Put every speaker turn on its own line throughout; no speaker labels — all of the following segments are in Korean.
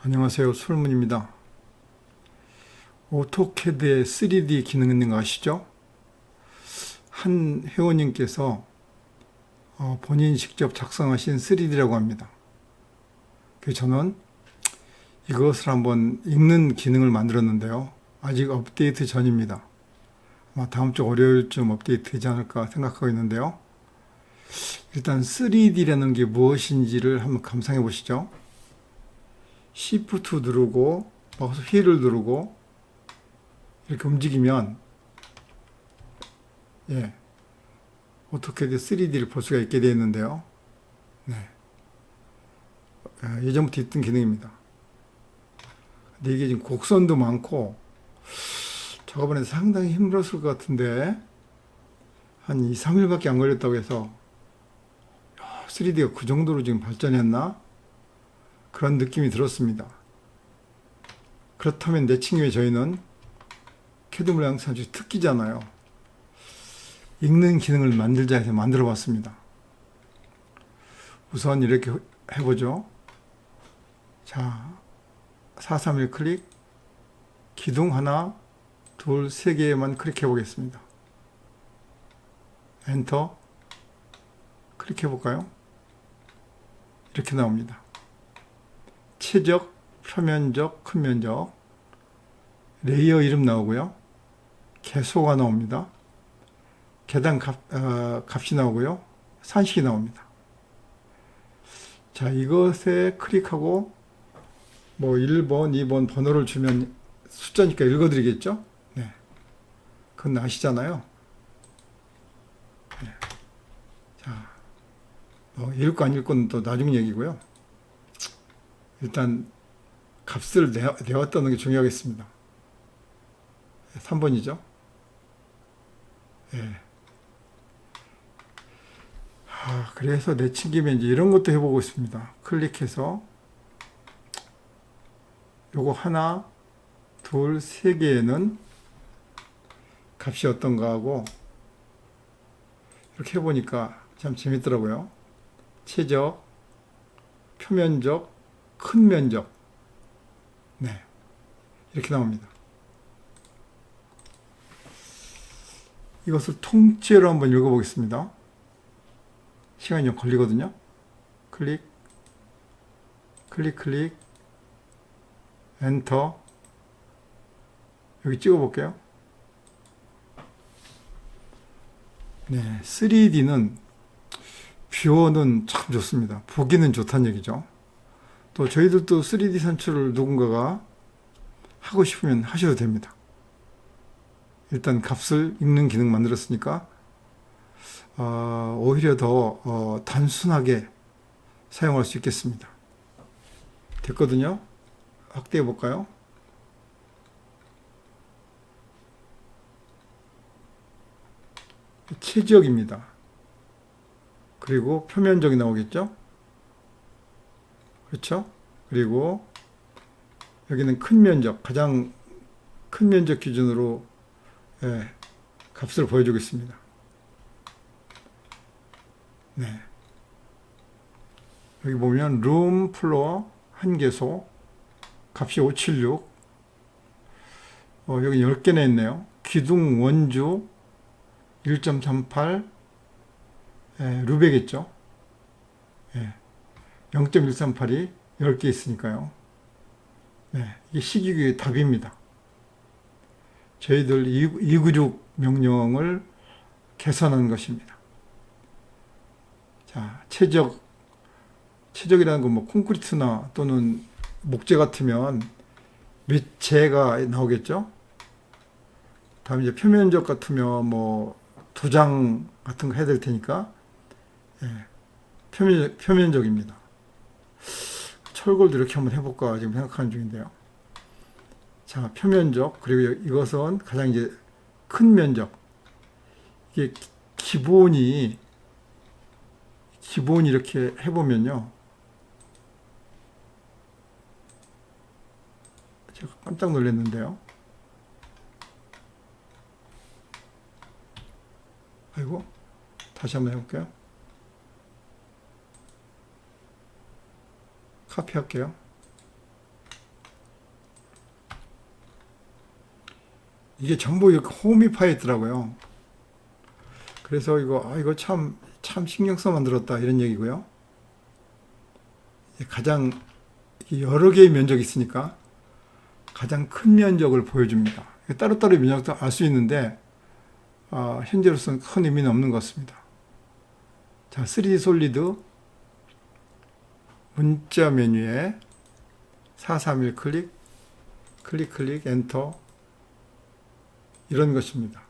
안녕하세요. 솔문입니다. 오토캐드에 3D 기능 있는 거 아시죠? 한 회원님께서 어, 본인이 직접 작성하신 3D라고 합니다. 그래서 저는 이것을 한번 읽는 기능을 만들었는데요. 아직 업데이트 전입니다. 아마 다음 주 월요일쯤 업데이트 되지 않을까 생각하고 있는데요. 일단 3D라는 게 무엇인지를 한번 감상해 보시죠. Shift 누르고 마우스 휠을 누르고 이렇게 움직이면 예 어떻게든 3D를 볼 수가 있게 되어 있는데요. 네. 아, 예전부터 있던 기능입니다. 근데 이게 지금 곡선도 많고 해서 상당히 힘들었을 것 같은데 한 2, 3일밖에 안 걸렸다고 해서 3D가 그 정도로 지금 발전했나? 그런 느낌이 들었습니다. 그렇다면 내친구에 저희는 캐드 물량 산출 특기잖아요. 읽는 기능을 만들자 해서 만들어 봤습니다. 우선 이렇게 해보죠. 자, 431 클릭, 기둥 하나, 둘, 세 개만 클릭해 보겠습니다. 엔터, 클릭해 볼까요? 이렇게 나옵니다. 최적, 표면적, 큰 면적, 레이어 이름 나오고요. 개소가 나옵니다. 계단 값, 어, 값이 나오고요. 산식이 나옵니다. 자, 이것에 클릭하고 뭐 1번, 2번 번호를 주면 숫자니까 읽어드리겠죠? 네. 그건 아시잖아요. 네. 자, 뭐 읽고 안 읽고는 또 나중 얘기고요. 일단 값을 내, 내왔다는 게 중요하겠습니다. 3번이죠. 예. 아, 그래서 내친김에 이제 이런 것도 해보고 있습니다. 클릭해서 요거 하나, 둘, 세 개에는 값이 어떤가 하고 이렇게 해보니까 참 재밌더라고요. 최적, 표면적, 큰 면적. 네. 이렇게 나옵니다. 이것을 통째로 한번 읽어보겠습니다. 시간이 좀 걸리거든요. 클릭, 클릭, 클릭, 엔터. 여기 찍어볼게요. 네, 3D는 뷰어는 참 좋습니다. 보기는 좋다는 얘기죠. 또 저희들도 3D 산출을 누군가가 하고 싶으면 하셔도 됩니다. 일단 값을 읽는 기능 만들었으니까 어, 오히려 더 어, 단순하게 사용할 수 있겠습니다. 됐거든요. 확대해 볼까요? 최적입니다. 그리고 표면적이 나오겠죠? 그렇죠? 그리고 여기는 큰 면적, 가장 큰 면적 기준으로 예, 값을 보여주고 있습니다. 네. 여기 보면 룸 플로어 한 개소 값이 576 어, 여기 10개나 있네요. 기둥 원주 1.38 예, 루베겠죠. 예. 0.138이 10개 있으니까요. 네, 이게 시기의 답입니다. 저희들 296 명령을 개선한 것입니다. 자, 최적, 최적이라는 건 뭐 콘크리트나 또는 목재 같으면 몇 재가 나오겠죠? 다음 이제 표면적 같으면 뭐 도장 같은 거 해야 될 테니까, 예, 표면, 표면적입니다. 철골도 이렇게 한번 해볼까 지금 생각하는 중인데요. 자, 표면적, 그리고 이것은 가장 이제 큰 면적. 이게 기본이, 기본이 이렇게 해보면요. 제가 깜짝 놀랐는데요. 아이고, 다시 한번 해볼게요. 카피할게요. 이게 전부 이렇게 홈이 파여 있더라고요. 그래서 이거, 아, 이거 참, 참 신경 써 만들었다. 이런 얘기고요. 가장 여러 개의 면적이 있으니까 가장 큰 면적을 보여줍니다. 따로따로 면적도 알 수 있는데, 어, 현재로서는 큰 의미는 없는 것 같습니다. 자, 3D 솔리드 문자 메뉴에 431 클릭, 클릭, 클릭, 엔터. 이런 것입니다.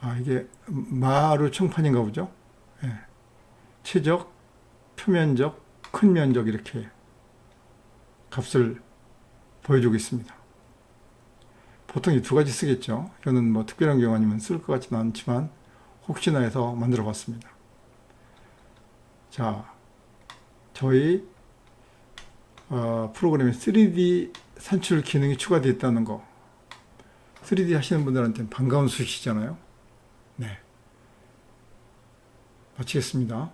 아, 이게 마루 청판인가 보죠? 예. 최적, 표면적, 큰 면적 이렇게 값을 보여주고 있습니다. 보통 이 두 가지 쓰겠죠. 이거는 뭐 특별한 경우 아니면 쓸 것 같지는 않지만 혹시나 해서 만들어 봤습니다. 자, 저희 어, 프로그램에 3D 산출 기능이 추가되어 있다는 거 3D 하시는 분들한테는 반가운 소식이잖아요. 네. 마치겠습니다.